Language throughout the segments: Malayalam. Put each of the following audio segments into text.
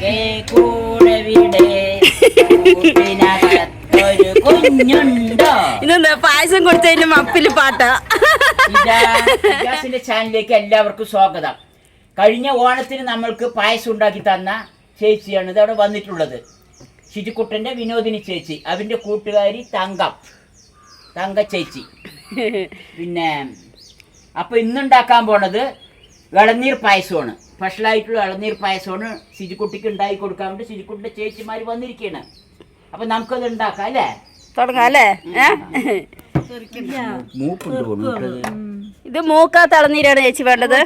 ഇതെന്താ പായസം കൊടുത്തതിന്റെ മപ്പിൽ പാട്ടാ? ഇജാ- ഇജാസിന്റെ ചാനലിലേക്ക് എല്ലാവർക്കും സ്വാഗതം. കഴിഞ്ഞ ഓണത്തിന് നമ്മൾക്ക് പായസം ഉണ്ടാക്കി തന്ന ചേച്ചിയാണ് ഇതവിടെ വന്നിട്ടുള്ളത്. ശിജുക്കുട്ടന്റെ വിനോദിനി ചേച്ചി അവന്റെ കൂട്ടുകാരി തങ്കം തങ്ക ചേച്ചി. പിന്നെ അപ്പൊ ഇന്നുണ്ടാക്കാൻ പോണത് ഇളനീർ പായസമാണ്. സ്പെഷ്യലായിട്ടുള്ള ഇളനീർ പായസമാണ് സിജിക്കുട്ടിക്ക് ഉണ്ടാക്കി കൊടുക്കാൻ വേണ്ടി സിജിക്കുട്ടിന്റെ ചേച്ചിമാർ വന്നിരിക്കുകയാണ് അപ്പൊ നമുക്കത് ഉണ്ടാക്കാം അല്ലേ? തുടങ്ങാം അല്ലേ? ഏ? ഇത് മൂക്കാത്ത ഇളനീരാണ് ചേച്ചി വേണ്ടത്.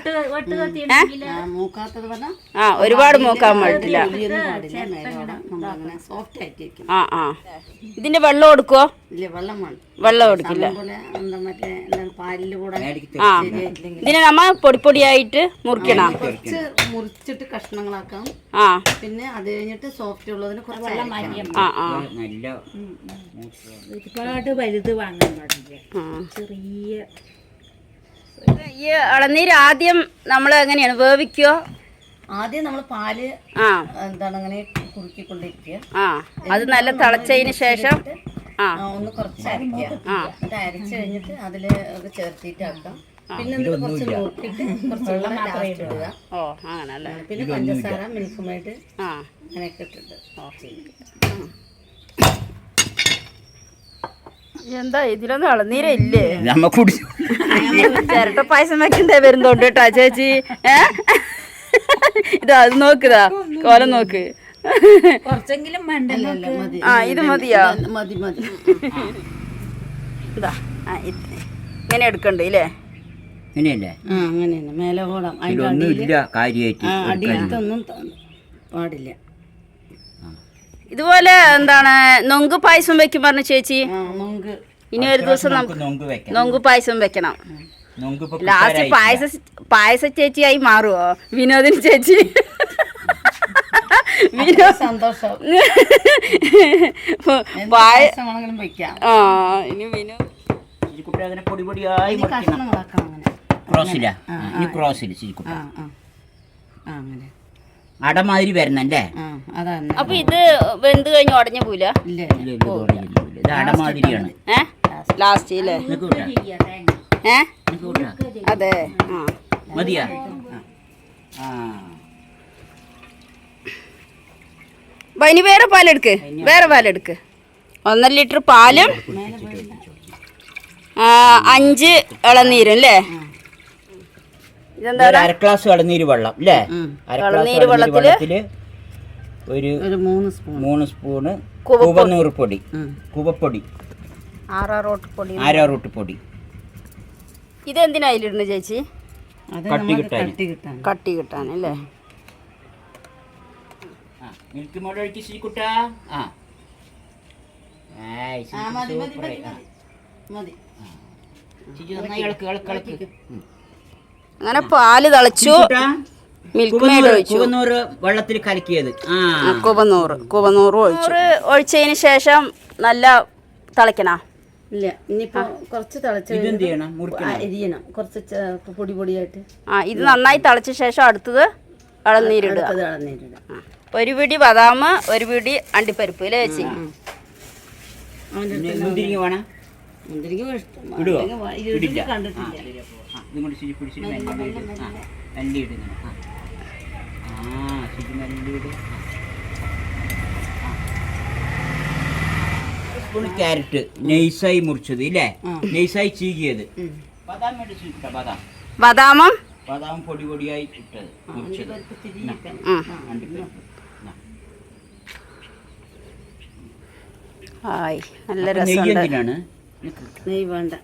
ആ ഒരുപാട് മൂക്കാൻ പാടില്ല. ആ ആ. ഇതിന്റെ വെള്ളം കൊടുക്കുവോ ഇല്ല വെള്ളം കൊടുക്കില്ല ആ. ഇതിനെ നമ്മ പൊടി പൊടിയായിട്ട് മുറിക്കണം. കുറച്ച് മുറിച്ചിട്ട് കഷ്ണങ്ങളാക്കാം. ആ. പിന്നെ അത് കഴിഞ്ഞിട്ട് സോഫ്റ്റ് ഉള്ളതിന് കുറച്ച് ആ ആ. നല്ല ഒരുപാട് വലുത് വാങ്ങാൻ പാടില്ല. ആ. ചെറിയ ഈ ഇളനീര് ആദ്യം നമ്മൾ എങ്ങനെയാണ്? വേവിക്കോ? ആദ്യം നമ്മൾ പാൽ ആ. എന്താണ് അങ്ങനെ കുറുക്കിക്കൊണ്ടിരിക്കുക. ആ. അത് നല്ല തിളച്ചതിന് ശേഷം ആ. ഒന്ന് കുറച്ച് അരയ്ക്കുക ആ. എന്നിട്ട് അരച്ച് കഴിഞ്ഞിട്ട് അതിൽ അത് ചേർത്തിട്ടാക്കാം പിന്നെ കുറച്ച് നോക്കിയിട്ട് കുറച്ച് വെള്ളം ലാസ്റ്റ് ഇടുക ഓ അങ്ങനെ അല്ലേ പിന്നെ പഞ്ചസാര മിൽക്കുമായിട്ട് ആ. അങ്ങനെയൊക്കെ ഇട്ടിട്ട് എന്താ ഇതിലൊന്നും ഇളനീര ഇല്ലേ? നമ്മ കുടിച്ചു ചിരട്ട പായസം വെക്കണ്ടേ വരുന്നോണ്ട് കേട്ടാ ചേച്ചി? ഏ? ഇതാ അത് നോക്കുതാ കോലം നോക്ക്. കുറച്ചെങ്കിലും ആ ഇത് മതിയാ? മതി മതി. ഇതാ ആ ഇങ്ങനെ എടുക്കണ്ട ഇല്ലേ? അങ്ങനെയല്ലേ ആ അങ്ങനെ മേലെ കൂടാം അതിന്റെ അടിയിലത്തൊന്നും പാടില്ല. ഇതുപോലെ എന്താണ് നൊങ്ക് പായസം വെക്കും പറഞ്ഞ ചേച്ചി? ആ നമുക്ക് ഇനി ഒരു ദിവസം നമുക്ക് നൊങ്ക് പായസം വെക്കണം. ലാസ്റ്റ്. പായസ പായസ ചേച്ചിയായി മാറുവോ? വിനോദിനി ചേച്ചി. സന്തോഷം. ആ ഇനി വിനോ ശിരിക്കുട്ടി അങ്ങനെ പൊടി പൊടിയായി ഇനി ആ അങ്ങനെ. അടമാതിരി വരണല്ലേ? അതാണ്. അപ്പൊ ഇത് വെന്ത് കഴിഞ്ഞ് ഉടഞ്ഞ പൂല ഇല്ല ഇല്ല, ഇല്ല, ഇത് അടമാതിരിയാണ്. ലാസ്റ്റ് അല്ലേ നിനക്ക് ഏ? അതെ. ആ. മതിയാ? ഇനി വേറെ പാലെടുക്ക് വേറെ പാലെടുക്ക് ഒന്നര ലിറ്റർ പാലും അഞ്ച് ഇളനീരും അല്ലേ? ഒരു അര ഗ്ലാസ് ഇളനീര് വെള്ളം അല്ലേ അര ഗ്ലാസ് ഇളനീര് ഇളനീര് വെള്ളത്തിൽ ഒരു മൂന്ന് സ്പൂൺ. മൂന്ന് സ്പൂണ്. കൂവന്നൂറ് പൊടി. കുവപ്പൊടി. ആറാറോട്ട് പൊടി. ഇത് പൊടി. ഇതെന്തിനാ അതിലിടുന്നു ചേച്ചി? അത് കട്ടി കിട്ടാൻ. കട്ടി കിട്ടാൻ കട്ടി കിട്ടാൻ അല്ലേ? മിൽക്ക് മോഡ് ഒഴിക്ക് ശീക്കുട്ടാ ആ. മതി മതി. മതി നന്നായി ഇളക്ക് ഇളക്ക് ഇളക്ക്. അങ്ങനെ പാൽ തിളച്ചു. മിൽക്ക് മെയ്ഡ് കുവന്നൂറ് ഒഴിച്ചു. കുവന്നൂറ് വെള്ളത്തിൽ കലക്കിയത്. കുവനൂറ് കുവനൂറ് ഒഴിച്ചു. ഒഴിച്ചതിന് ശേഷം നല്ല തിളക്കണ ഇല്ല ഇനിയിപ്പോ കുറച്ച് തിളച്ച് എരിയണം കുറച്ച് പൊടി പൊടിയായിട്ട്. ആ ഇത് നന്നായി തിളച്ച ശേഷം അടുത്തത് ഇളനീരിടുക. ഒരു പിടി ബദാം ഒരു പിടി അണ്ടിപ്പരിപ്പ് അല്ലേ ചേച്ചി മുന്തിരിങ്ങ വേണം? മുന്തിരിങ്ങ കണ്ടിട്ടില്ല. ഇതും കൊണ്ട് ശുചി പിടിച്ചിട്ട് മെല്ലെ മെല്ലെ ആ, മെല്ലെ. ഇടുന്നു ആ. ആ ശുചി മെല്ലെ ഇട്. സ്പൂൺ ക്യാരറ്റ് നൈസായി മുറിച്ചത് ഇല്ലേ? നൈസായി ചീകിയത്. ബദാം ചീകിട്ട ബദാം. ബദാമും? ബദാം പൊടി പൊടിയായി ഇട്ടത് മുറിച്ചത്. ഹായ് ആയി നല്ല എന്തിനാണ്? നെയ്യ് വേണ്ട.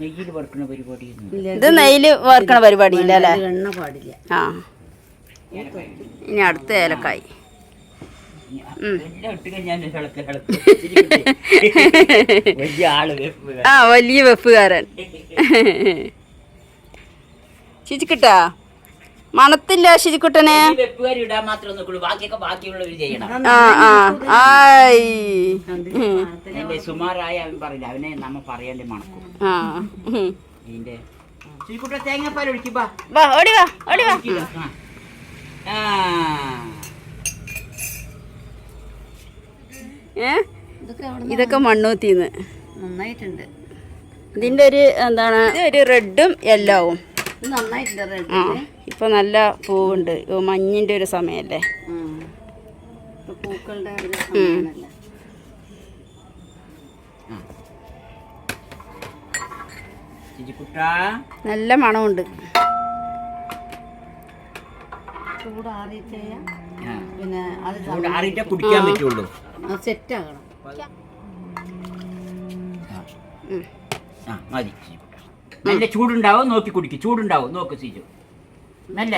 നെയ്യിൽ വറുക്കുന്ന പരിപാടിയൊന്നും ഇല്ല. ഇത് നെയ്യിൽ വറുക്കണ പരിപാടി ഇല്ല അല്ലേ? എണ്ണ പാടില്ല. ആ. ഇനി അടുത്ത ഏലക്കായി. ആ വലിയ വെപ്പുകാരൻ. ശിച്ചിക്കിട്ടാ മണത്തില്ല ശരിക്കുട്ടനെ. ആയി. അവൻ പറയില്ല. അവനെ നമ്മ ഓടി വാ ഓടി വാ. ഇതൊക്കെ മണ്ണൂത്തിന്ന്. നന്നായിട്ടുണ്ട്. ഇതിന്റെ ഒരു എന്താണ് ഒരു റെഡും യെല്ലോവും ആ ഇപ്പൊ നല്ല പൂവുണ്ട്. മഞ്ഞിന്റെ ഒരു ശിജിക്കുട്ടാ നല്ല മണമുണ്ട്. പിന്നെ അത് കുടിക്കാൻ പറ്റുള്ളൂ. സെറ്റ് ആകണം മതി. നല്ല ചൂടുണ്ടാവും നോക്കി കുടിക്കും. ചൂടുണ്ടാവും. നോക്ക് സീജു. നല്ല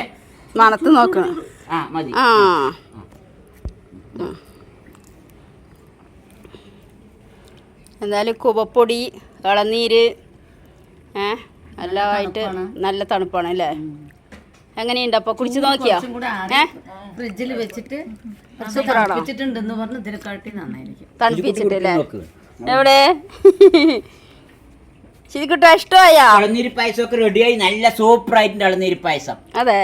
മണത്ത് നോക്കണം. ആ മതി. ആ. എന്തായാലും കുവപ്പൊടി ഇളനീര് ഏ എല്ലാമായിട്ട് നല്ല തണുപ്പാണ്. അല്ലേ? എങ്ങനെയുണ്ട് അപ്പൊ? കുടിച്ചു നോക്കിയോ? ഫ്രിഡ്ജിൽ വെച്ചിട്ട് തണുപ്പിച്ചിട്ടുണ്ട്? തണുപ്പിച്ചിട്ട് അല്ലേ? എവിടെ? ശരിക്കിട്ട ഇഷ്ടമായാ? ഇളനീര് പായസം ഒക്കെ റെഡിയായി നല്ല സൂപ്പർ ആയിട്ടുണ്ട് ഇളനീര് പായസം. അതെ.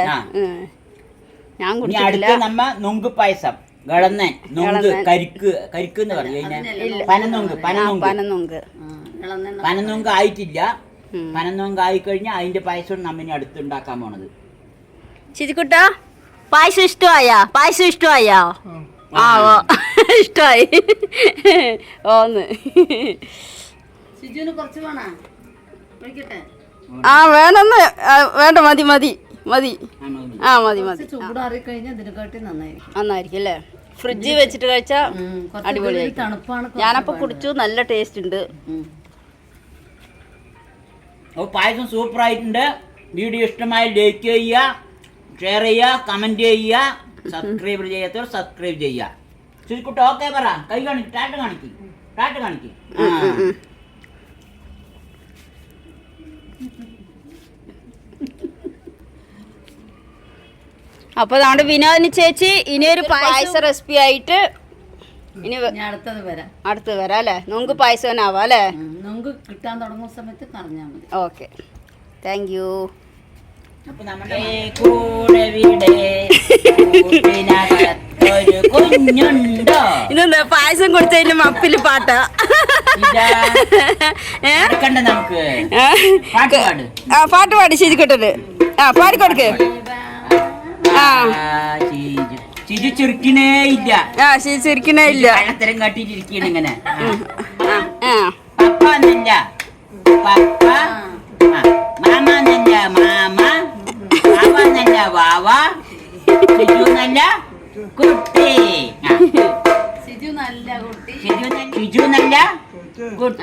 ഞാൻ അടുത്ത നമ്മ നുങ്ക് പായസം. ഗളന്നൻ നുങ്ക് കരിക്ക് കരിക്ക് എന്ന് പറഞ്ഞു പനനുങ്ക് പനനുങ്ക്. പനനുങ്ക്. പനനൊങ്ക് ആയിട്ടില്ല. പനനുങ്ക് ആയി ആയിക്കഴിഞ്ഞാൽ അതിന്റെ പായസം നമ്മ ഇനി അടുത്തുണ്ടാക്കാൻ പോണത്. ചിരിക്കുട്ട പായസം ഇഷ്ടമായാ? പായസം ഇഷ്ടമായാ? ആ. ഓ. ഇഷ്ടമായി. ഓന്ന് സിജുവിന് കുറച്ച് വേണോ? ആ വേണമെന്ന് വേണ്ട മതി മതി മതി. ആ, മതി. മതി നന്നായിരിക്കും. അല്ലേ? ഫ്രിഡ്ജിൽ വെച്ചിട്ട് കഴിച്ചാൽ അടിപൊളി ഞാനപ്പോ അടിപൊളിയായി ഞാനപ്പോൾ കുടിച്ചു നല്ല ടേസ്റ്റ് ഉണ്ട്. പായസം സൂപ്പർ ആയിട്ടുണ്ട് വീഡിയോ ഇഷ്ടമായി ലൈക്ക് ചെയ്യുക ഷെയർ ചെയ്യുക കമന്റ് ചെയ്യുക സബ്സ്ക്രൈബ് ചെയ്യാത്തവർ സബ്സ്ക്രൈബ് ചെയ്യുക. ശരിക്കുട്ടി ഓക്കെ പറ. കൈ കാണിക്കും ടാറ്റ് കാണിക്കും ടാറ്റ് കാണിക്കും. ആ. അപ്പോൾ നമ്മുടെ വിനോദിനി ചേച്ചി ഇനി ഒരു പായസ റെസിപ്പി ആയിട്ട് ഇനി ഞാൻ അടുത്തത് വരാം. അടുത്തത് വരാം അല്ലേ? നമുക്ക് പായസം ആവാം അല്ലേ? നുങ്ക് നമുക്ക് കിട്ടാൻ തുടങ്ങുന്ന സമയത്ത് പറഞ്ഞാൽ മതി. ഓക്കെ. താങ്ക് യു അപ്പൊ ഇതെന്താ? പായസം കൊടുത്തതിന്റെ മപ്പിൽ പാട്ടാ. പാട്ട് പാടി എടുക്കണ്ട നമുക്ക്. ആ? പാട്ട് പാട്. പാടി കൊടുക്കേ ആ പാടിക്കൊടുക്ക്. ചിരി. ചിരി ചെറുക്കിനേ ഇല്ല. ആ ശരി ശരിക്കണേ ഇല്ല. പഴത്തരം കാട്ടിട്ടിരിക്കണ ഇങ്ങനെ. ആ. ആ പപ്പ എന്നല്ല പപ്പ. ആ, മാമ എന്നല്ല മാമ. വാവ എന്നല്ല വാവ. സിജു എന്നല്ല കുട്ടി. സിജു നല്ല കുട്ടി. സിജു എന്നല്ല കുട്ടി.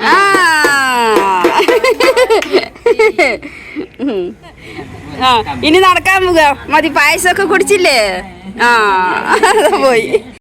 ആ ഇനി നടക്കാൻ പോകാം മതി പായസമൊക്കെ കുടിച്ചില്ലേ? ആ പോയി.